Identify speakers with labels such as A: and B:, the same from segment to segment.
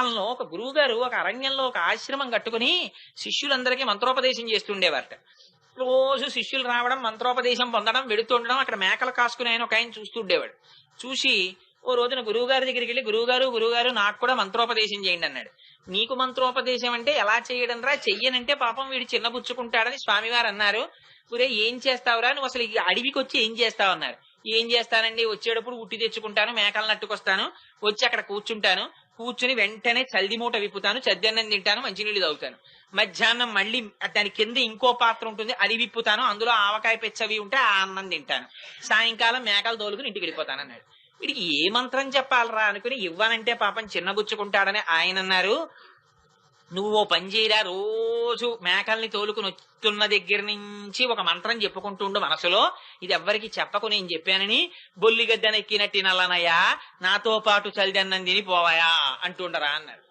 A: కాలంలో ఒక గురువు గారు ఒక అరణ్యంలో ఒక ఆశ్రమం కట్టుకుని శిష్యులందరికీ మంత్రోపదేశం చేస్తుండేవారట. రోజు శిష్యులు రావడం మంత్రోపదేశం పొందడం వెడుతుండడం అక్కడ మేకలు కాసుకుని ఆయన ఒక ఆయన చూస్తుండేవాడు చూసి ఓ రోజున గురువు గారి దగ్గరికి వెళ్ళి గురువుగారు గురువుగారు నాకు కూడా మంత్రోపదేశం చేయండి అన్నాడు. నీకు మంత్రోపదేశం అంటే ఎలా చేయడం రా చెయ్యనంటే పాపం వీడు చిన్నబుచ్చుకుంటాడని స్వామివారు అన్నారు. గురే ఏం చేస్తావురా? నువ్వు అసలు ఈ అడవికి వచ్చి ఏం చేస్తావు అన్నారు ఏం చేస్తానండి? వచ్చేటప్పుడు ఉట్టి తెచ్చుకుంటాను మేకలు నట్టుకొస్తాను వచ్చి అక్కడ కూర్చుంటాను. కూర్చుని వెంటనే చల్ది మూట విప్పుతాను చద్దన్నం తింటాను మంచినీళ్ళు తాగుతాను. మధ్యాహ్నం మళ్ళీ దాని కింద ఇంకో పాత్ర ఉంటుంది అది విప్పుతాను అందులో ఆవకాయ పెచ్చవి ఉంటే ఆ అన్నం తింటాను. సాయంకాలం మేకలు తోలుకుని ఇంటికి వెళ్ళిపోతాను అన్నాడు. వీడికి ఏ మంత్రం చెప్పాలరా అనుకుని ఇవ్వనంటే పాపం చిన్నబుచ్చుకుంటాడని ఆయన అన్నారు. నువ్వు ఓ పని చేయరా రోజు మేకల్ని తోలుకుని వస్తున్న దగ్గర నుంచి ఒక మంత్రం చెప్పుకుంటూ ఉండు మనసులో. ఇది ఎవ్వరికి చెప్పకు నేను చెప్పానని. బొల్లిగద్దెనెక్కినట్టి నల్లనయ్యా నాతో పాటు చలిదన్నందిని పోవాయా అంటుండరా అన్నారు.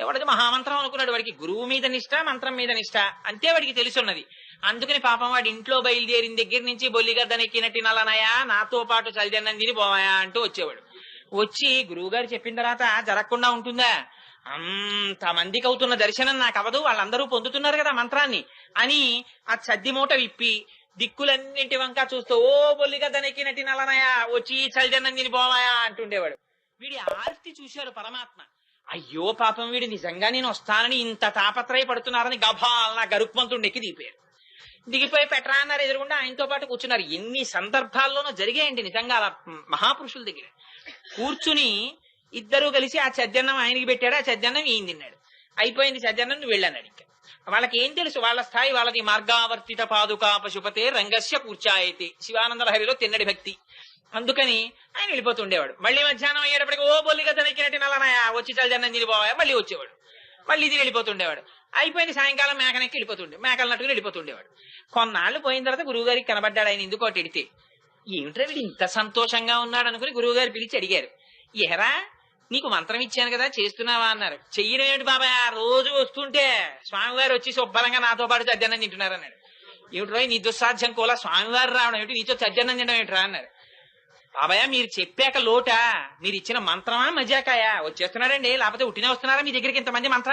A: ఎవడిది మహామంత్రం అనుకున్నాడు? వాడికి గురువు మీద నిష్ట మంత్రం మీద నిష్ట. అంతే వాడికి తెలుసున్నది. అందుకని పాపం వాడి ఇంట్లో బయలుదేరిన దగ్గర నుంచి బొల్లిగద్దనెక్కినట్టి నల్లనయ్యా నాతో పాటు చలిదన్నందిని పోవాయా అంటూ వచ్చేవాడు. వచ్చి గురువు గారు చెప్పిన తర్వాత జరగకుండా ఉంటుందా? అంత మందికి అవుతున్న దర్శనం నాకు అవదు వాళ్ళందరూ పొందుతున్నారు కదా మంత్రాన్ని. అని ఆ చద్ది మూట విప్పి దిక్కులన్నింటి వంక చూస్తూ ఓ బొల్లిగా దనెక్కినట్టి నలనయా వచ్చి చలిదన్నం తిని పోవాయా? అంటుండేవాడు. వీడి ఆర్తి చూశారు పరమాత్మ. అయ్యో పాపం వీడు నిజంగా నేను వస్తానని ఇంత తాపత్రయపడుతున్నారని గభాలన గరుక్మంతుడు ఎక్కి దిగిపోయారు దిగిపోయి పెట్టరా అన్నారు ఆయనతో పాటు కూర్చున్నారు. ఎన్ని సందర్భాల్లోనూ జరిగాయండి నిజంగా అలా మహాపురుషుల దగ్గర. కూర్చుని ఇద్దరు కలిసి ఆ చద్దన్నం ఆయనకి పెట్టాడు ఆ చద్దన్నం ఈయన తిన్నాడు. అయిపోయింది చద్దన్నం నువ్వు వెళ్ళన్నాడు ఇంకా. వాళ్ళకి ఏం తెలుసు? వాళ్ళ స్థాయి వాళ్ళది మార్గావర్తిత పాదుకా పశుపతే రంగస్య కూర్చాయితి శివానంద లహరిలో తిన్నడి భక్తి. అందుకని ఆయన వెళ్ళిపోతుండేవాడు. మళ్ళీ మధ్యాహ్నం అయ్యేటప్పటికి ఓ బొల్లిగా తనెక్కినట్టు నల్లనాయా వచ్చి చల్లదన్నం తినిపోవా మళ్ళీ వచ్చేవాడు. మళ్ళీ ఇది వెళ్ళిపోతుండేవాడు. అయిపోయింది సాయంకాలం మేకనెక్కి వెళ్ళిపోతుండే మేకలు నట్టుకుని వెళ్ళిపోతుండేవాడు. కొన్నాళ్ళు పోయిన తర్వాత గురువు గారికి కనబడ్డాడు ఆయన ఎందుకో అటు ఎడితే ఏమిట్రా వీడు ఇంత సంతోషంగా ఉన్నాడు అనుకుని గురువుగారు పిలిచి అడిగారు. ఎహరా నీకు మంత్రం ఇచ్చాను కదా చేస్తున్నావా అన్నారు. చెయ్యనేమిటి బాబాయ్ ఆ రోజు వస్తుంటే స్వామివారు వచ్చి శుభ్రంగా నాతో పాటు చద్దన్నం తింటున్నారు అన్నాడు. ఏమిటి రోయ్ నీ దుస్సాధ్యం కోలా? స్వామివారు రావడం ఏమిటి? నీతో చద్దన్నం తినడం ఏమిట్రా అన్నారు. బాబాయ్ మీరు చెప్పాక లోట మీరు ఇచ్చిన మంత్రమా మజాకాయా? వచ్చేస్తున్నారండి లేకపోతే ఉట్టినే వస్తున్నారా మీ దగ్గరికి ఇంతమంది మంత్రాలు?